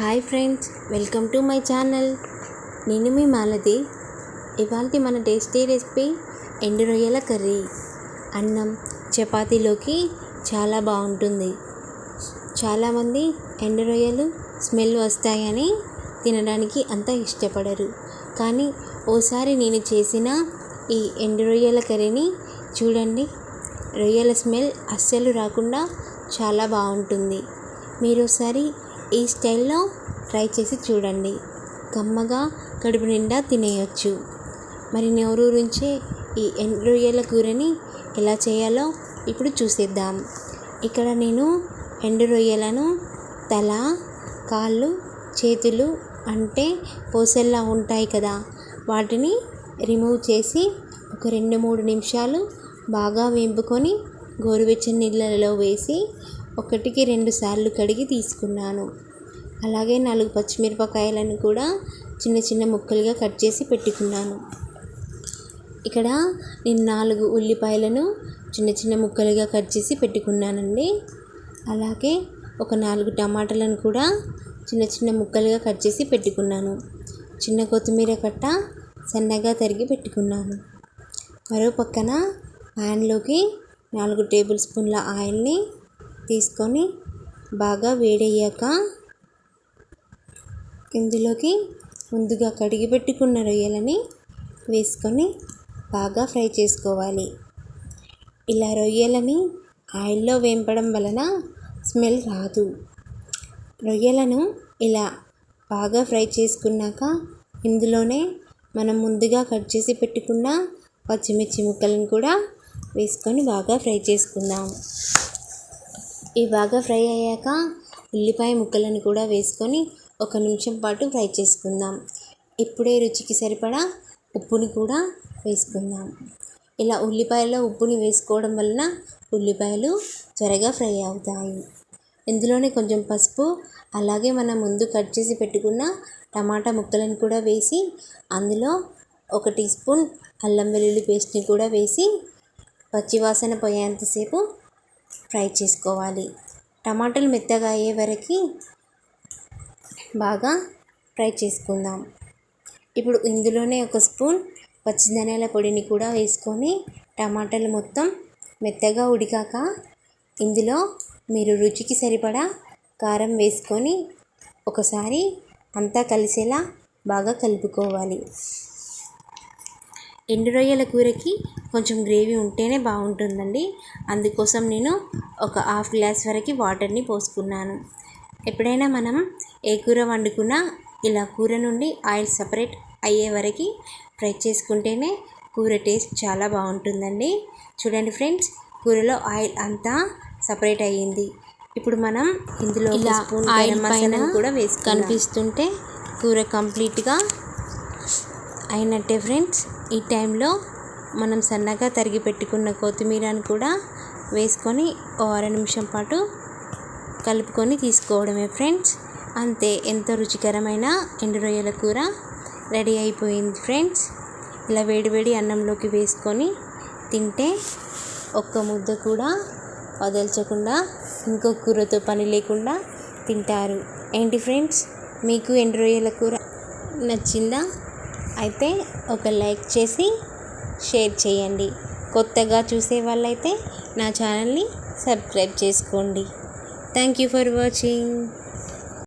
Hi friends welcome to my channel. నేను మీ మాలది ఇవాళ మన టేస్టీ రెసిపీ ఎండు రొయ్యల కర్రీ. అన్నం చపాతీలోకి చాలా బాగుంటుంది. చాలామంది ఎండు రొయ్యలు స్మెల్ వస్తాయని తినడానికి అంత ఇష్టపడరు. కానీ ఓసారి నేను చేసిన ఈ ఎండు రొయ్యల కర్రీని చూడండి. రొయ్యల స్మెల్ అస్సలు రాకుండా చాలా బాగుంటుంది. మీరు ఒకసారి ఈ స్టైల్లో ట్రై చేసి చూడండి. కమ్మగా కడుపు నిండా తినేయొచ్చు. మరి నోరూరించే ఈ ఎండు రొయ్యల కూరని ఎలా చేయాలో ఇప్పుడు చూసేద్దాం. ఇక్కడ నేను ఎండు రొయ్యలను తల కాళ్ళు చేతులు అంటే పోసెల్లా ఉంటాయి కదా. వాటిని రిమూవ్ చేసి ఒక రెండు మూడు నిమిషాలు బాగా వేంపుకొని గోరువెచ్చని నీళ్ళలో వేసి ఒకటికి రెండు సార్లు కడిగి తీసుకున్నాను. అలాగే నాలుగు పచ్చిమిరపకాయలను కూడా చిన్న చిన్న ముక్కలుగా కట్ చేసి పెట్టుకున్నాను. ఇక్కడ నేను నాలుగు ఉల్లిపాయలను చిన్న చిన్న ముక్కలుగా కట్ చేసి పెట్టుకున్నానండి. అలాగే ఒక నాలుగు టమాటాలను కూడా చిన్న చిన్న ముక్కలుగా కట్ చేసి పెట్టుకున్నాను. చిన్న కొత్తిమీర కట్ట సన్నగా తరిగి పెట్టుకున్నాను. మరో పక్కన ప్యాన్లోకి నాలుగు టేబుల్ స్పూన్ల ఆయిల్ని తీసుకొని బాగా వేడయ్యాక ఇందులోకి ముందుగా కడిగి పెట్టుకున్న రొయ్యలని వేసుకొని బాగా ఫ్రై చేసుకోవాలి. ఇలా రొయ్యలని ఆయిల్లో వేంపడం వలన స్మెల్ రాదు. రొయ్యలను ఇలా బాగా ఫ్రై చేసుకున్నాక ఇందులోనే మనం ముందుగా కట్ చేసి పెట్టుకున్న పచ్చిమిర్చి ముక్కలను కూడా వేసుకొని బాగా ఫ్రై చేసుకుందాం. ఇవి బాగా ఫ్రై అయ్యాక ఉల్లిపాయ ముక్కలను కూడా వేసుకొని ఒక నిమిషం పాటు ఫ్రై చేసుకుందాం. ఇప్పుడే రుచికి సరిపడా ఉప్పుని కూడా వేసుకుందాం. ఇలా ఉల్లిపాయలో ఉప్పుని వేసుకోవడం వలన ఉల్లిపాయలు త్వరగా ఫ్రై అవుతాయి. ఇందులోనే కొంచెం పసుపు అలాగే మనం ముందు కట్ చేసి పెట్టుకున్న టమాటా ముక్కలను కూడా వేసి అందులో ఒక టీ స్పూన్ అల్లం వెల్లుల్లి పేస్ట్ని కూడా వేసి పచ్చివాసన పోయేంతసేపు ఫ్రై చేసుకోవాలి. టమాటాలు మెత్తగా అయ్యే వరకు బాగా ఫ్రై చేసుకుందాం. ఇప్పుడు ఇందులోనే ఒక స్పూన్ పచ్చిధనియాల పొడిని కూడా వేసుకొని టమాటాలు మొత్తం మెత్తగా ఉడికాక ఇందులో మీరు రుచికి సరిపడా కారం వేసుకొని ఒకసారి అంతా కలిసేలా బాగా కలుపుకోవాలి. ఎండు రొయ్యల కూరకి కొంచెం గ్రేవీ ఉంటేనే బాగుంటుందండి. అందుకోసం నేను ఒక హాఫ్ గ్లాస్ వరకు వాటర్ని పోసుకున్నాను. ఎప్పుడైనా మనం ఏ కూర వండుకున్నా ఇలా కూర నుండి ఆయిల్ సపరేట్ అయ్యే వరకు ఫ్రై చేసుకుంటేనే కూర టేస్ట్ చాలా బాగుంటుందండి. చూడండి ఫ్రెండ్స్ కూరలో ఆయిల్ అంతా సపరేట్ అయ్యింది. ఇప్పుడు మనం ఇందులో ఇలా ఆయిల్ మసాలాను కూడా వేసి కనిపిస్తుంటే కూర కంప్లీట్గా అయినట్టే ఫ్రెండ్స్. ఈ టైంలో మనం సన్నగా తరిగి పెట్టుకున్న కొత్తిమీరను కూడా వేసుకొని ఓ అర నిమిషం పాటు కలుపుకొని తీసుకోవడమే ఫ్రెండ్స్. అంతే ఎంతో రుచికరమైన ఎండు రొయ్యల కూర రెడీ అయిపోయింది ఫ్రెండ్స్. ఇలా వేడివేడి అన్నంలోకి వేసుకొని తింటే ఒక్క ముద్ద కూడా వదల్చకుండా ఇంకో కూరతో పని లేకుండా తింటారు. ఏంటి ఫ్రెండ్స్ మీకు ఎండు రొయ్యల కూర నచ్చిందా? అయితే ఒక లైక్ చేసి షేర్ చేయండి. కొత్తగా చూసే వాళ్ళైతే నా ఛానల్ని సబ్స్క్రైబ్ చేసుకోండి. Thank you for watching.